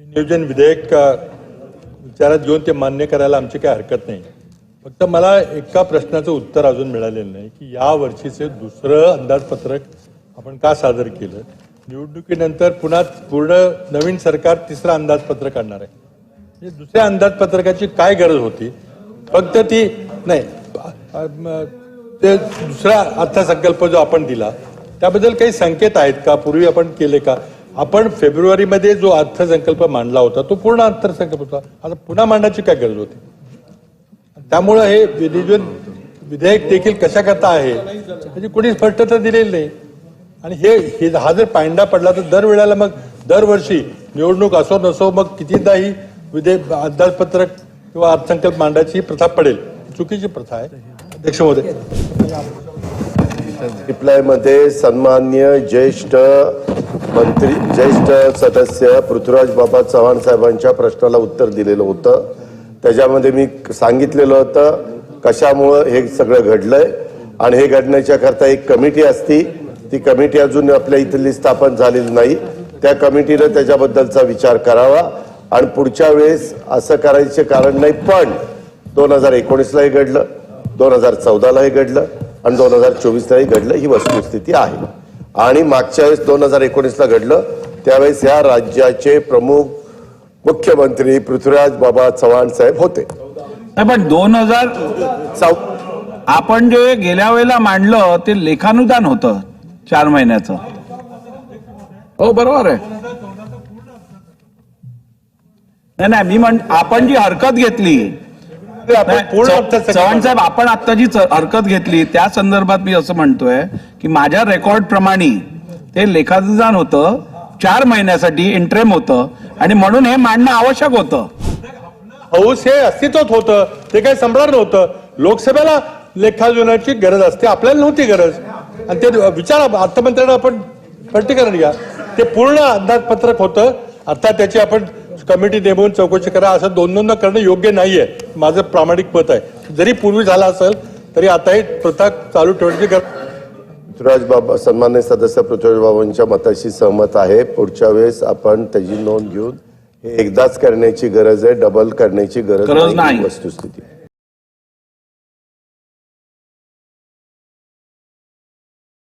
नियोजन विधेयक विचारात घेऊन ते मान्य करायला आमची काही हरकत नाही. फक्त मला एका प्रश्नाचं उत्तर अजून मिळालेलं नाही की या वर्षीचे दुसरं अंदाजपत्रक आपण का सादर केलं? निवडणुकीनंतर पुन्हा पूर्ण नवीन सरकार तिसरं अंदाजपत्रक आणणार आहे. म्हणजे दुसऱ्या अंदाजपत्रकाची काय गरज होती? फक्त ती नाही ते दुसरा अर्थसंकल्प जो आपण दिला त्याबद्दल काही संकेत आहेत का? पूर्वी आपण केले का? आपण फेब्रुवारीमध्ये जो अर्थसंकल्प मांडला होता तो पूर्ण अर्थसंकल्प होता. आता पुन्हा मांडण्याची काय गरज होती? त्यामुळं हे विधिजन विधेयक देखील कशा करता आहे म्हणजे कोणी स्पष्टता दिलेली नाही. आणि हे हे हा जर पायंडा पडला तर दरवेळेला मग दरवर्षी निवडणूक असो नसो मग कितीदा ही अंदाजपत्रक किंवा अर्थसंकल्प मांडायची ही प्रथा पडेल. चुकीची प्रथा आहे. अध्यक्ष महोदय. रिप्लायमध्ये सन्मान्य ज्येष्ठ मंत्री ज्येष्ठ सदस्य पृथ्वीराज बाबा चव्हाण साहेबांच्या प्रश्नाला उत्तर दिलेलं होतं. त्याच्यामध्ये मी सांगितलेलं होतं कशामुळं हे सगळं घडलंय आणि हे घडण्याच्या करता एक कमिटी असती. ती कमिटी अजून आपल्या इथली स्थापन झालेली नाही. त्या कमिटीनं त्याच्याबद्दलचा विचार करावा आणि पुढच्या वेळेस असं करायचे कारण नाही पण दोन हजार एकोणीसलाही घडलं दोन हजार चौदालाही घडलं. आणि दोन हजार चोवीसलाही घडलं ही वस्तुस्थिती आहे. आणि मागच्या वेळेस दोन हजार एकोणीसला घडलं त्यावेळेस या राज्याचे प्रमुख मुख्यमंत्री पृथ्वीराज बाबा चव्हाण साहेब होते. नाही पण दोन हजार चौ आपण जे गेल्या वेळेला मांडलं ते लेखानुदान होतं चार महिन्याचं. हो बरोबर आहे. नाही नाही मी म्हण आपण जी हरकत घेतली चव्हाण साहेब आपण आता जी हरकत घेतली त्या संदर्भात मी असं म्हणतोय की माझ्या रेकॉर्ड प्रमाणे ते लेखानुदान होतं चार महिन्यासाठी इंट्रेम होतं आणि म्हणून हे मांडणं आवश्यक होतं. हौस हे अस्तित्वात होतं ते काही संपणार नव्हतं. लोकसभेला लेखाजोनाची गरज असते आपल्याला नव्हती गरज. आणि ते विचारा अर्थमंत्र्यांना आपण स्पष्टीकरण घ्या. ते पूर्ण अंदाजपत्रक होतं. आता त्याची आपण कमिटी नेमून चौकशी करा. असं दोन दोनदा करणं योग्य नाहीये. माझं प्रामाणिक मत आहे. जरी पूर्वी झाला असेल तरी आता ही प्रथा चालू ठेवण्याची गरज पृथ्वीराज बाबा सन्मान्य सदस्य पृथ्वीराज बाबांच्या मताशी सहमत आहे. पुढच्या वेळेस आपण त्याची नोंद घेऊन हे एकदाच करण्याची गरज आहे. डबल करण्याची गरज गरज नाही. वस्तुस्थिती.